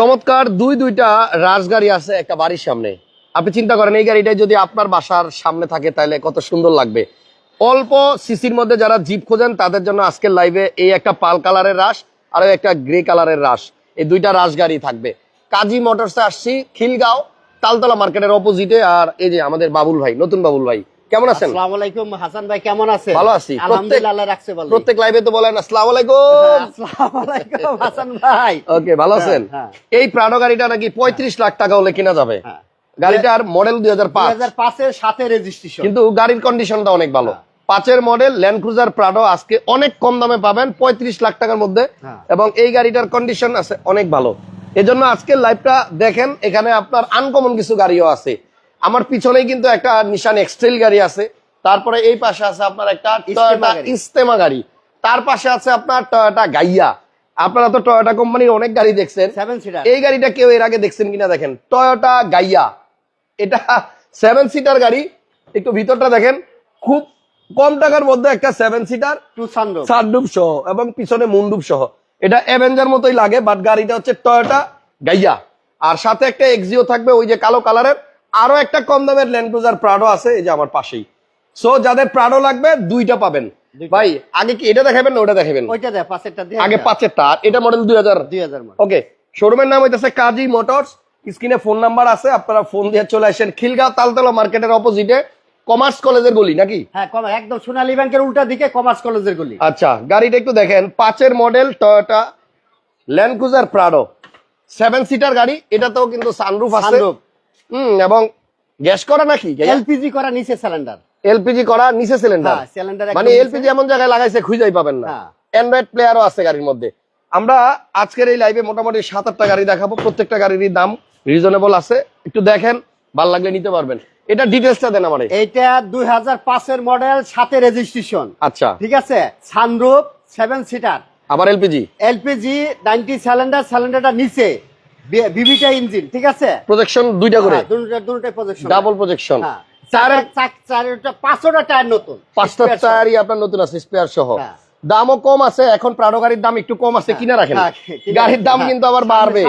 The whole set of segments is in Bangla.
চমৎকার দুই দুইটা রাজগাড়ি আছে একটা বাড়ির সামনে। আপনি চিন্তা করেন, এই গাড়িটাই যদি আপনার বাসার সামনে থাকে, তাহলে কত সুন্দর লাগবে। অল্প সিসির মধ্যে যারা জিপ খোঁজেন, তাদের জন্য আজকের লাইভে এই একটা পাল কালারের রাস আর একটা গ্রে কালারের রাস এই দুইটা রাস গাড়ি থাকবে। কাজী মোটরসে আসছি, খিলগাঁও, তালতলা মার্কেটের অপোজিটে আর এই যে আমাদের বাবুল ভাই, নতুন বাবুল ভাই। কেমন আছেন? আসসালামু আলাইকুম। হাসান ভাই কেমন আছেন? ভালো আছি। আলহামদুলিল্লাহ রাখছে ভালো প্রত্যেক লাইভে তো বলেন আসসালামু আলাইকুম। আসসালামু আলাইকুম হাসান ভাই। ওকে ভালো আছেন? হ্যাঁ, এই প্রাডো গাড়িটা নাকি পঁয়ত্রিশ লাখ টাকা হলে কিনা যাবে? হ্যাঁ। গাড়িটার মডেল দুই হাজার পাঁচ। 2005 এর সাথে রেজিস্ট্রেশন কিন্তু গাড়ির কন্ডিশনটা অনেক ভালো। হ্যাঁ। পাঁচের মডেল ল্যান্ড ক্রুজার প্রাডো আজকে অনেক কম দামে পাবেন পঁয়ত্রিশ লাখ টাকার মধ্যে। হ্যাঁ। এবং এই গাড়িটার কন্ডিশন আছে অনেক ভালো। এজন্য আজকের লাইভটা দেখেন এখানে আপনার আনকমন কিছু গাড়িও আছে। আমার পিছনেই কিন্তু একটা নিশান এক্সট্রেল গাড়ি আছে। তারপরে এই পাশে আছে আপনার একটা টয়োটা ইস্তেমা গাড়ি। তার পাশে আছে আপনার টয়োটা গাইয়া আপনারা তো টয়োটা কোম্পানির অনেক গাড়ি দেখছেন। এই গাড়িটা কেউ এর আগে দেখছেন কিনা দেখেন। টয়োটা গাইয়া এটা সেভেন সিটার গাড়ি। একটু ভিতরটা দেখেন। খুব কম টাকার মধ্যে একটা সেভেন সিটার সানরুফ সহ এবং পিছনে মুন্ডুপ সহ। এটা অ্যাভেঞ্জার মতোই লাগে বাট গাড়িটা হচ্ছে টয়োটা গাইয়া আর সাথে একটা এক্সিও থাকবে ওই যে কালো কালারের আরও একটা কম দামের ল্যান্ড ক্রুজার প্রাডো আছে এই যে আমার পাশেই। সো যাদের প্রাডো লাগবে দুইটা পাবেন। ভাই আগে কি এটা দেখাবেন না ওটা দেখাবেন? ওইটা দে পাশেরটা দিয়ে আগে পাঁচেরটা আর এটা মডেল দুই হাজার। 2000 মডেল ওকে শোরুমের নাম হইতেছে কাজী মোটরস স্ক্রিনে ফোন নাম্বার আছে আপনারা ফোন দিয়ে চলে আসেন খিলগাঁও তালতলা মার্কেটের অপোজিটে কমার্স কলেজের গলি নাকি? হ্যাঁ একদম সোনালী ব্যাংকের উল্টা দিকে কমার্স কলেজের গলি। আচ্ছা গাড়িটা একটু দেখেন পাঁচের model Toyota Land Cruiser Prado seven seater গাড়ি এটাতেও কিন্তু সানরুফ আছে। সানরুফ হুম এবং গ্যাস করা নাকি? এলপিজি করা নিচে সিলিন্ডার এলপিজি করা নিচে সিলিন্ডার হ্যাঁ মানে এলপিজি এমন জায়গায় লাগাইছে খুঁজেই পাবেন না। অ্যান্ড্রয়েড প্লেয়ারও আছে গাড়ির মধ্যে। আমরা আজকের এই লাইভে মোটামুটি সাত আটটা গাড়ি দেখাবো। প্রত্যেকটা গাড়িরই দাম রিজনেবল আছে। একটু দেখেন ভালো লাগলে নিতে পারবেন। এটা ডিটেলসটা দেন আমারে। এইটা 2005 এর মডেল সাথে রেজিস্ট্রেশন আচ্ছা। ঠিক আছে? সানরুফ সেভেন সিটার আবার এলপিজি? এলপিজি নাইনটি সিলিন্ডার সিলিন্ডারটা নিচে। বিবিটা ইঞ্জিন ঠিক আছে? প্রজেকশন দুইটা করে। হ্যাঁ, দুটোটা দুটোটাই প্রজেকশন ডাবল প্রজেকশন হ্যাঁ চার চারটা পাঁচটা টায়ার নতুন পাঁচটা টায়ারই আপনার নতুন আছে স্পেয়ার সহ। হ্যাঁ। দামও কম আছে এখন প্রাডো গাড়ির দাম একটু কম আছে কিনে রাখেন। হ্যাঁ, গাড়ির দাম কিন্তু আবার বাড়বে।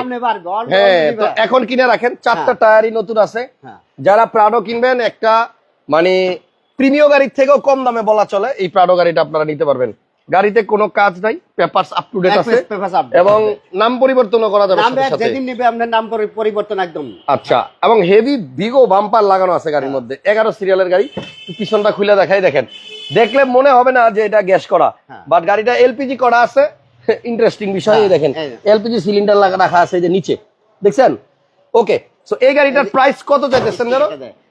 হ্যাঁ তো এখন কিনে রাখেন চারটা হ্যাঁ। টায়ারই নতুন আছে। হ্যাঁ। যারা প্রাডো কিনবেন একটা মানে প্রিমিয় গাড়ির থেকেও কম দামে বলা চলে এই প্রাডো গাড়িটা আপনারা নিতে পারবেন। গাড়িতে কোনো কাজ নাই পেপারস আপ টু ডেট আছে এবং নাম পরিবর্তনও করা যাবে সাথে যেদিন নিবে আপনার নাম পরিবর্তন একদম। আচ্ছা এবং হেভি বিগো বাম্পার লাগানো আছে গাড়ির মধ্যে। এগারো সিরিয়ালের গাড়ি পিছনটা খুলে দেখাই দেখেন। দেখলে মনে হবে না যে এটা গ্যাস করা হ্যাঁ। বাট গাড়িটা এলপিজি করা আছে। ইন্টারেস্টিং বিষয় হ্যাঁ, দেখেন। এলপিজি সিলিন্ডার লাগা রাখা আছে যে নিচে। দেখছেন? ওকে সো এই গাড়িটার প্রাইস কত চাইতেছেন জানো?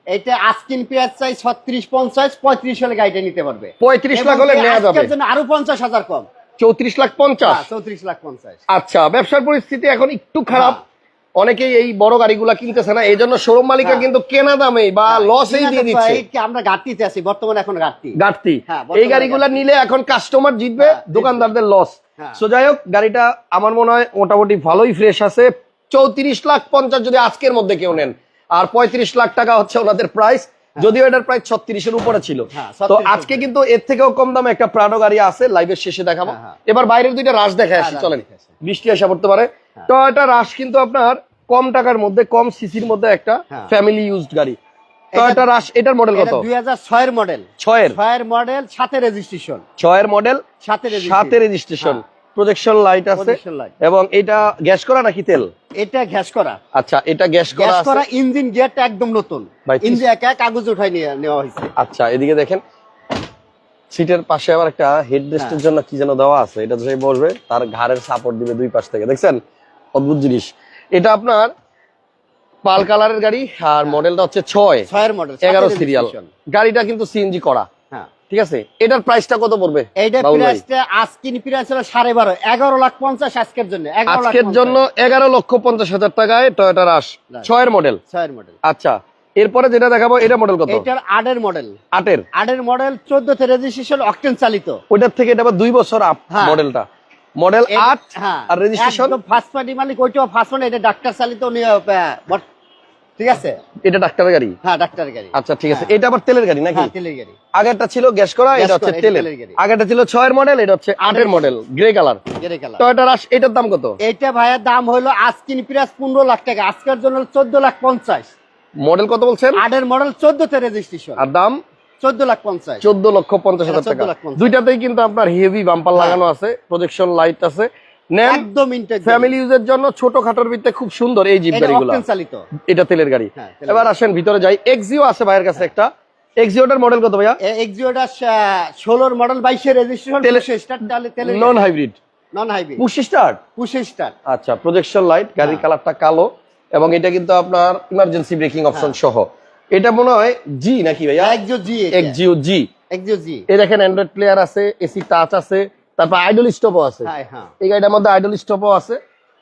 এইটা আস্কিন পেঁয়াজ চাই ছত্রিশ পঞ্চাশ পঁয়ত্রিশ হলে গাড়িটা নিতে পারবে। পঁয়ত্রিশ লাখ হলে নেওয়া যাবে। জন্য আরও পঞ্চাশ হাজার কম। চৌত্রিশ লাখ পঞ্চাশ? চৌত্রিশ লাখ পঞ্চাশ। আচ্ছা ব্যবসার পরিস্থিতি এখন একটু খারাপ। অনেকেই এই বড় গাড়িগুলা কিনতেছে না এই জন্য শোরুম মালিকা হ্যাঁ। কিন্তু কেনা দামে বা লসেই দিয়ে দিচ্ছে। আমরা ঘাটতিতে আছি বর্তমানে এখন ঘাটতি। ঘাটতি। হ্যাঁ, এই গাড়িগুলা নিলে এখন কাস্টমার জিতবে হ্যাঁ, দোকানদারদের লস হ্যাঁ। সো যাই হোক গাড়িটা আমার মনে হয় মোটামুটি ভালোই ফ্রেশ আছে। চৌত্রিশ লাখ পঞ্চাশ যদি আজকের মধ্যে কেউ নেন আর পঁয়ত্রিশ লাখ টাকা হচ্ছে ওনাদের প্রাইস যদিও এটার প্রাইস ছত্রিশের উপরে ছিল। হ্যাঁ, তো আজকে কিন্তু এর থেকেও কম দামে একটা প্রাডো গাড়ি আছে লাইভের শেষে দেখাবো। হ্যাঁ, হ্যাঁ। এবার বাইরের দুইটা রাশ দেখায় আসি হ্যাঁ, চলেন। বৃষ্টি আসা পড়তে পারে। হ্যাঁ। তো এটা রাশ কিন্তু আপনার কম টাকার মধ্যে কম সিসির মধ্যে একটা হ্যাঁ। ফ্যামিলি ইউজড গাড়ি। তো রাশ এটার মডেল কত? দুই হাজার ছয়ের মডেল ছয়ের। ছয়ের মডেল সাথে রেজিস্ট্রেশন ছয়ের মডেল সাথে রেজিস্ট্রেশন হ্যাঁ। প্রজেকশন লাইট আছে এবং এটা গ্যাস করা নাকি তেল? এটা ঘ্যাস করা। আচ্ছা এটা গ্যাস করা গ্যাস করা ইঞ্জিন গিয়ারটা একদম নতুন। ইঞ্জিন একা কাগজ উঠাই নিয়ে নেওয়া হয়েছে। আচ্ছা এদিকে দেখেন। সিটের পাশে আবার একটা হেড রেস্টের হ্যাঁ। জন্য কি যেন দেওয়া আছে এটা যে বসবে তার ঘাড়ের সাপোর্ট দিবে দুই পাশ থেকে। দেখছেন? অদ্ভুত জিনিস। এটা আপনার পাল কালারের গাড়ি আর মডেলটা হচ্ছে ছয়। ছয়ের মডেল এগারো সিরিয়াল গাড়িটা কিন্তু সিএনজি করা। ঠিক আছে? এটার প্রাইসটা কত পড়বে? ভাই? প্রাইসটা আজকিন প্রাইস হলো সাড়ে বারো এগারো লাখ পঞ্চাশ আজকের জন্য এগারো লাখ আজকের জন্য এগারো লক্ষ পঞ্চাশ হাজার টাকায় টয়োটা রাস Right. ছয়ের মডেল ছয়ের মডেল আচ্ছা এরপরে যেটা দেখাবো এটা মডেল কত? এটার আটের মডেল আটের? আটের মডেল চোদ্দতে রেজিস্ট্রেশন অকটেন চালিত। ওইটার থেকে এটা আবার দুই বছর আপ। মডেলটা মডেল এ- আট হ্যাঁ। আর রেজিস্ট্রেশন ফার্স্ট পার্টি মালিক ওইটাও ফার্স্ট এটা ডাক্তার চালিত উনি বট- ঠিক আছে? এটা ডাক্তারের গাড়ি? হ্যাঁ ডাক্তারের গাড়ি। আচ্ছা ঠিক আছে। এটা আবার তেলের গাড়ি নাকি? হ্যাঁ তেলের গাড়ি। আগেরটা ছিল গ্যাস করা এটা হচ্ছে তেলের। আগেরটা ছিল মডেল এটা হচ্ছে model grey colour grey colour Toyota Rush এটার দাম কত? ভাইয়ের দাম হলো আজকিন প্রাইস লাখ টাকা। আজকের জন্য চোদ্দ লাখ পঞ্চাশ। মডেল কত বলছেন? আটের মডেল চোদ্দতে রেজিস্ট্রেশন আর দাম? চোদ্দ লাখ পঞ্চাশ। চোদ্দ লক্ষ পঞ্চাশ হাজার টাকা। দুইটাতেই কিন্তু আপনার হেভি বাম্পার হ্যাঁ। লাগানো আছে প্রজেকশন লাইট আছে। নেন একদম ইন্টেক ফ্যামিলি ইউজের জন্য ছোট খাটোর ভিতরে খুব সুন্দর এই জিপ গাড়িগুলো। চালিত। এটা তেলের গাড়ি। হ্যাঁ, এবার আসেন ভিতরে যাই। এক্সিও আছে ভাইয়ের কাছে একটা। এক্সিওটার মডেল কত ভাইয়া? এক্সিওটা ষোলোর মডেল বাইশের রেজিস্ট্রেশন তেলে- স্টার তেলের non hybrid non hybrid push start push আচ্ছা প্রজেকশন লাইট গাড়ির হ্যাঁ। কালারটা কালো এবং এটা কিন্তু আপনার ইমার্জেন্সি ব্রেকিং অপশন হ্যাঁ। সহ। এটা মনে হয় জি নাকি ভাইয়া? Axio G Axio G Axio G এই দেখেন অ্যান্ড্রয়েড প্লেয়ার আছে এসি টাচ আছে তারপর আইডল স্টপও আছে। হ্যাঁ হ্যাঁ। এই গাড়িটার মধ্যে আইডল স্টপও আছে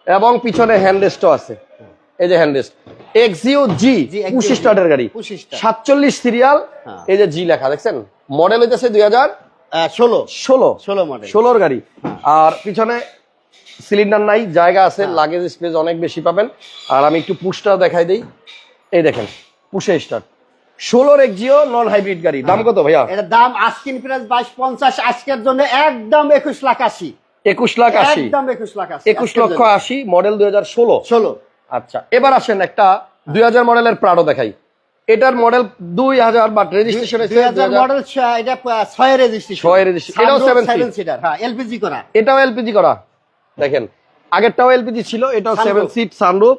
এবং পিছনে হ্যান্ড রেস্টও আছে। এই যে hand rest Axio G G, স্টার্টের গাড়ি। সাতচল্লিশ সিরিয়াল হ্যাঁ। এই যে জি লেখা দেখছেন? মডেল হইতেছে দুই হাজার ষোলো। ষোলো। ষোলো মডেল ষোলোর গাড়ি। আর পিছনে সিলিন্ডার নাই জায়গা আছে। লাগেজ স্পেস অনেক বেশি পাবেন। আর আমি একটু পুশটা দেখাই দিই। এই দেখেন পুশে স্টার্ট ষোলোর এক্সিও নন হাইব্রিড গাড়ি। দাম কত ভাইয়া? এটা দাম আজকিন প্রাইস বাইশ পঞ্চাশ আজকের জন্য একদম একুশ লাখ আশি। একুশ লাখ আশি। একদম একুশ লাখ আশি একুশ লক্ষ আশি মডেল দুই হাজার ষোলো। ষোলো। আচ্ছা এবার আসেন একটা দুই হাজার মডেলের প্রাডো দেখাই। এটার মডেল দুই হাজার বাট রেজিস্ট্রেশন মডেল এটা ছয় রেজিস্ট্রেশন ছয় registration। এটাও সেভেন সিটার হ্যাঁ এলপিজি করা। এটাও এলপিজি করা। দেখেন আগেরটাও এলপিজি ছিল এটাও সেভেন সিট সানরুফ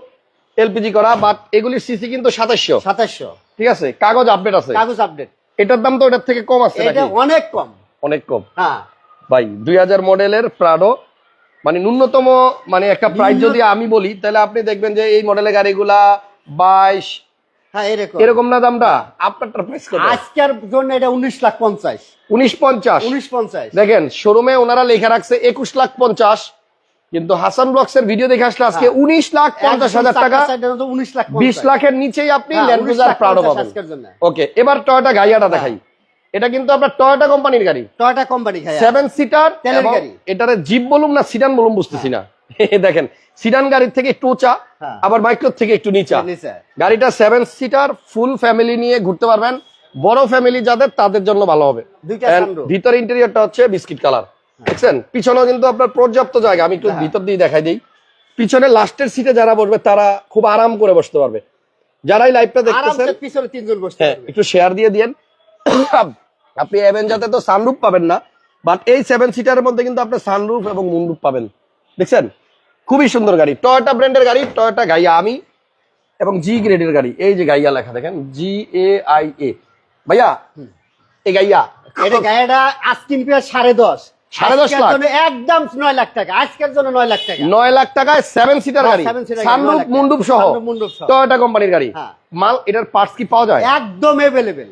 এলপিজি করা বাট এগুলির সিসি কিন্তু সাতাশশো। সাতাশশো। ঠিক আছে? কাগজ আপডেট আছে। কাগজ আপডেট এটার দাম তো এটার থেকে কম আছে এটা অনেক কম। অনেক কম। হ্যাঁ। ভাই দুই হাজার মডেলের প্রাডো মানে ন্যূনতম মানে একটা প্রাইস যদি আমি বলি তাহলে আপনি দেখবেন যে এই মডেলের গাড়িগুলা বাইশ হ্যাঁ এরকম। এরকম না দামটা? আপনারটা প্রাইস কত? আজকের জন্য এটা উনিশ লাখ পঞ্চাশ। উনিশ পঞ্চাশ। উনিশ পঞ্চাশ। দেখেন শোরুমে ওনারা লেখা রাখছে একুশ লাখ পঞ্চাশ। কিন্তু হাসান ব্লগস এর ভিডিও দেখে আসলে আজকে হ্যাঁ। উনিশ লাখ পঞ্চাশ হাজার টাকা। উনিশ লাখ বিশ লাখের নিচেই আপনি হ্যাঁ, ল্যান্ড 19 ক্রুজার লাখ প্রাউডো 50 পাবেন। ওকে এবার টয়োটা গাইয়াটা দেখাই। এটা কিন্তু আপনার টয়োটা কোম্পানির গাড়ি। টয়টা কোম্পানি সেভেন সিটার গাড়ি। এটারে জিপ বলুন না সিডান বলুন বুঝতেছি না। দেখেন সিডান গাড়ির থেকে একটু উঁচা হ্যাঁ। আবার মাইক্রোর থেকে একটু নিচা। গাড়িটা সেভেন সিটার ফুল ফ্যামিলি নিয়ে ঘুরতে পারবেন। বড় ফ্যামিলি যাদের তাদের জন্য ভালো হবে। ভিতরে ইন্টেরিয়রটা হচ্ছে বিস্কিট কালার দেখছেন? পিছনেও কিন্তু আপনার পর্যাপ্ত জায়গা। আমি একটু হ্যাঁ। ভিতর দিয়ে দেখাই দিই। পিছনে লাস্টের সিটে যারা বসবে তারা খুব আরাম করে বসতে পারবে। যারাই লাইভটা দেখতেছেন পিছনে তিনজন বসতে হ্যাঁ পারবে। একটু শেয়ার দিয়ে দিয়েন। আপনি অ্যাভেঞ্জাতে তো সানরুফ পাবেন না বাট এই সেভেন সিটারের মধ্যে কিন্তু আপনি সানরুফ এবং মুনরুফ পাবেন। দেখছেন? খুবই সুন্দর গাড়ি। টয়োটা ব্র্যান্ডের গাড়ি টয়োটা গাইয়া আমি এবং জি গ্রেডের গাড়ি। এই যে গাইয়া লেখা দেখেন? জি এ আই এ ভাইয়া এই গাইয়া এটা গাড়িটা আজকিন পেয়ে সাড়ে দশ। সাড়ে দশ লাখ? একদম নয় লাখ টাকা আজকের জন্য নয় লাখ টাকা। নয় লাখ টাকায় সেভেন সিটার হ্যাঁ, গাড়ি। মুন্ডুপ সহ। টয়োটা কোম্পানির গাড়ি। হ্যাঁ। মাল এটার পার্টস কি পাওয়া যায়? একদম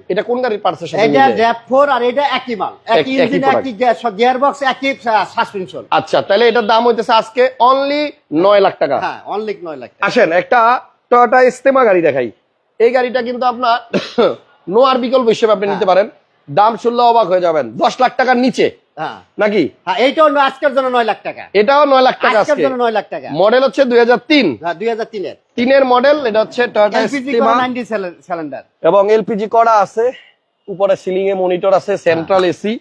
এটা কোন গাড়ির এটা? আর এটা একই মাল। একই একই ইঞ্জিন একই গিয়ার বক্স একই সাসপেনশন আচ্ছা তাহলে এটার দাম হইতেছে আজকে অনলি নয় লাখ টাকা। হ্যাঁ অনলি লাখ টাকা। আসেন একটা টয়োটা ইস্তেমা গাড়ি দেখাই। এই গাড়িটা কিন্তু আপনার নোয়ার বিকল্প হিসেবে আপনি নিতে পারেন। দাম শুনলে অবাক হয়ে যাবেন। দশ লাখ টাকার নিচে। হ্যাঁ নাকি? হ্যাঁ এইটাও আজকের জন্য নয় লাখ টাকা। এটাও নয় লাখ টাকা আজকের জন্য নয় লাখ টাকা। মডেল হচ্ছে দুই হাজার তিন। হ্যাঁ দুই হাজার তিনের। তিনের মডেল এটা হচ্ছে টয়োটা সিলিন্ডার এবং এলপিজি করা আছে উপরে সিলিং এ মনিটর আছে সেন্ট্রাল এসি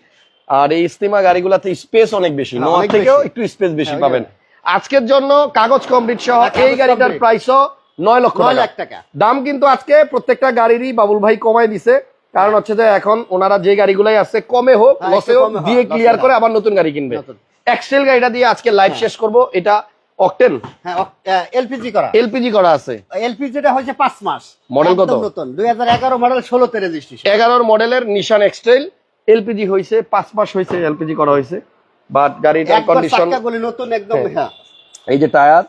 আর এই ইস্তিমা গাড়িগুলোতে স্পেস অনেক বেশি হ্যাঁ, নোয়া থেকেও একটু স্পেস বেশি হ্যাঁ, পাবেন। আজকের জন্য কাগজ কমপ্লিট সহ হ্যাঁ, এই গাড়িটার। প্রাইসও নয় লক্ষ নয় টাকা। লাখ টাকা। দাম কিন্তু আজকে প্রত্যেকটা গাড়িরই বাবুল ভাই কমাই দিছে। কারণ হচ্ছে যে এখন ওনারা যে গাড়িগুলাই আছে কমে হোক হ্যাঁ, লসে হোক কমে হোক, দিয়ে ক্লিয়ার করে আবার নতুন গাড়ি কিনবে। এক্সেল গাড়িটা দিয়ে আজকে লাইভ শেষ করব এটা অকটেন হ্যাঁ এলপিজি করা। এলপিজি করা আছে। এলপিজিটা হচ্ছে পাঁচ মাস। Model কত? নতুন দুই হাজার এগারো মডেল ষোলোতে রেজিস্ট্রেশন এগারোর মডেলের নিশান এক্সট্রেল এলপিজি হয়েছে পাঁচ মাস হয়েছে এলপিজি করা হয়েছে। বাট গাড়িটার কন্ডিশন নতুন একদম হ্যাঁ। হ্যাঁ। এই যে টায়ার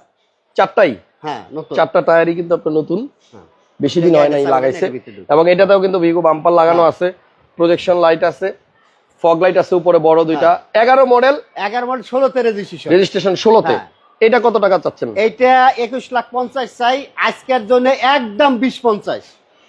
চারটাই। হ্যাঁ নতুন। চারটা টায়ারই কিন্তু আপনার নতুন। হ্যাঁ। বেশি দিন হয় নাই লাগাইছে। এবং এটাতেও কিন্তু ভিগো বাম্পার লাগানো আছে প্রজেকশন লাইট আছে ফগ লাইট আছে উপরে বড় দুইটা। এগারো মডেল এগারো মডেল ষোলোতে রেজিস্ট্রেশন রেজিস্ট্রেশন ষোলোতে। হ্যাঁ। এটা কত টাকা চাচ্ছেন? এইটা একুশ লাখ পঞ্চাশ চাই আজকের জন্য একদম বিশ পঞ্চাশ।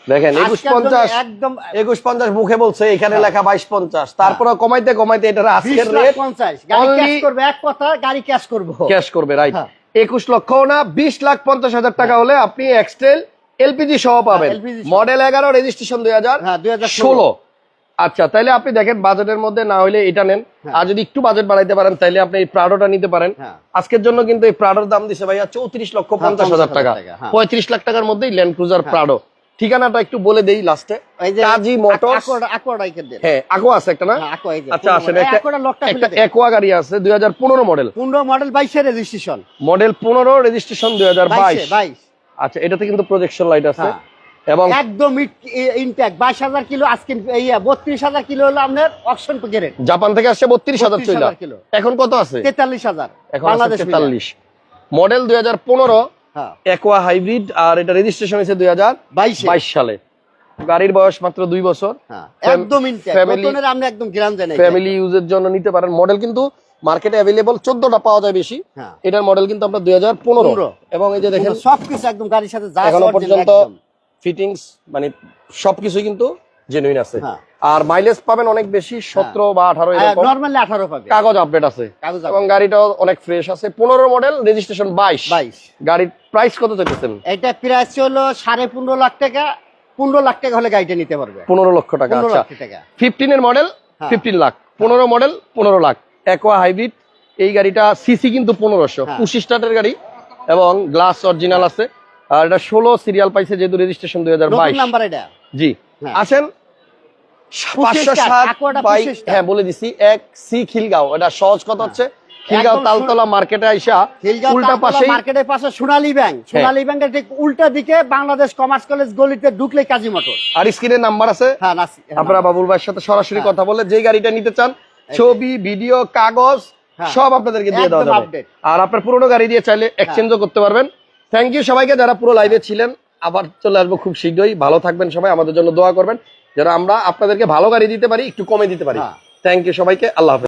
দেখেন একুশ পঞ্চাশ একদম একুশ পঞ্চাশ মুখে বলছে এখানে হ্যাঁ। লেখা বাইশ পঞ্চাশ। তারপরে কমাইতে কমাইতে বিশ আজকের রেট পঞ্চাশ। গাড়ি ক্যাশ করবে এক কথা গাড়ি ক্যাশ করব। ক্যাশ করবে রাইট হ্যাঁ। একুশ লক্ষ না বিশ লাখ পঞ্চাশ হাজার টাকা হলে আপনি এক্সটেল এলপিজি সহ পাবেন। মডেল এগারো রেজিস্ট্রেশন দুই হাজার হ্যাঁ দুই হাজার ষোলো। আচ্ছা তাইলে আপনি দেখেন বাজেটের মধ্যে না হলে এটা নেন। হ্যাঁ। আর যদি একটু বাজেট বাড়াইতে পারেন তাইলে আপনি এই প্রাডোটা নিতে পারেন। হ্যাঁ। আজকের জন্য কিন্তু এই প্রাডোর দাম দিছে ভাইয়া চৌত্রিশ লক্ষ হ্যাঁ, পঞ্চাশ হাজার টাকা 50,000 টাকা, হ্যাঁ। পঁয়ত্রিশ লাখ টাকার মধ্যেই ল্যান্ড ক্রুজার প্রাডো ঠিকানাটা একটু বলে দেই লাস্টে এই যে কাজী দেন হ্যাঁ আগো আছে একটা না? হ্যাঁ, আচ্ছা আসেন এই একটা লকটা খুলে একটা একোয়া গাড়ি আছে দুই হাজার পনেরো মডেল পনেরো মডেল বাইশের রেজিস্ট্রেশন মডেল পনেরো রেজিস্ট্রেশন দুই হাজার বাইশ। আচ্ছা এটাতে কিন্তু প্রজেকশন লাইট আছে। হ্যাঁ। এবং একদম বাইশ হাজার কিলো আজকে বত্রিশ হাজার কিলো হলো আপনার অপশন গ্রেড জাপান থেকে আসছে 32,000 চইলা। কিলো। এখন কত আছে? তেতাল্লিশ হাজার। এখন বাংলাদেশ মিলে। তেতাল্লিশ। মডেল দুই হাজার পনেরো হ্যাঁ। একোয়া হাইব্রিড আর এটা রেজিস্ট্রেশন হয়েছে দুই হাজার বাইশে। বাইশ। সালে। গাড়ির বয়স মাত্র দুই বছর। হ্যাঁ, একদম ফ্যামিলি ইউজের জন্য নিতে পারেন। মডেল কিন্তু মার্কেটে অ্যাভেলেবল চোদ্দটা পাওয়া যায় বেশি। হ্যাঁ। এটার মডেল কিন্তু আমরা দুই হাজার পনেরো। এবং এই যে দেখেন সবকিছু একদম গাড়ির সাথে এখনও পর্যন্ত ফিটিংস মানে সবকিছু কিন্তু জেনুইন আছে। হ্যাঁ। আর মাইলেজ পাবেন অনেক বেশি সতেরো বা আঠারো নর্মালি কাগজ আপডেট আছে। এবং গাড়িটাও অনেক ফ্রেশ আছে। পনেরো মডেল রেজিস্ট্রেশন বাইশ। বাইশ। গাড়ির প্রাইস কত চাইতেছেন? এটা প্রাইস হলো সাড়ে পনেরো লাখ টাকা। পনেরো লাখ টাকা হলে গাড়িটা নিতে পারবে। পনেরো লক্ষ টাকা পনেরো আচ্ছা। লাখ টাকা। ফিফটিন এর মডেল হ্যাঁ। ফিফটিন লাখ। পনেরো মডেল পনেরো লাখ। একোয়া হাইব্রিড এই গাড়িটা সিসি কিন্তু পনেরোশো। হ্যাঁ। পুশি স্টার্টের গাড়ি এবং গ্লাস অরিজিনাল আছে। আর এটা ষোলো সিরিয়াল পাইছে যেহেতু রেজিস্ট্রেশন দুই হাজার বাইশ। নাম্বার এটা? জি। হ্যাঁ। আসেন পাঁচশো সাত Aqua-টা বাই পঁচিশ স্টার। হ্যাঁ বলে দিছি এক সি খিলগাঁও। এটা সহজ কথা হচ্ছে। খিলগাঁও তালতলা মার্কেটে আইসা উল্টা তালতলা মার্কেটের পাশে সোনালী ব্যাংক। সোনালী ব্যাংকের ঠিক উল্টা দিকে বাংলাদেশ কমার্স কলেজ গলিতে ঢুকলে কাজী মোটর। আর নাম্বার আছে। হ্যাঁ হ্যাঁ, আপনারা বাবুল ভাইয়ের সাথে সরাসরি হ্যাঁ। কথা বলে যে গাড়িটা নিতে চান ছবি ভিডিও কাগজ হ্যাঁ। সব আপনাদেরকে দিয়ে দেওয়া যাবে। আর আপনার পুরোনো গাড়ি দিয়ে চাইলে এক্সচেঞ্জও করতে পারবেন। থ্যাংক ইউ সবাইকে যারা পুরো লাইভে ছিলেন। আবার চলে আসব খুব শীঘ্রই। ভালো থাকবেন সবাই আমাদের জন্য দোয়া করবেন। যারা আমরা আপনাদেরকে ভালো গাড়ি দিতে পারি একটু কমে দিতে পারি। হ্যাঁ। থ্যাংক ইউ সবাইকে। আল্লাহ হাফেজ।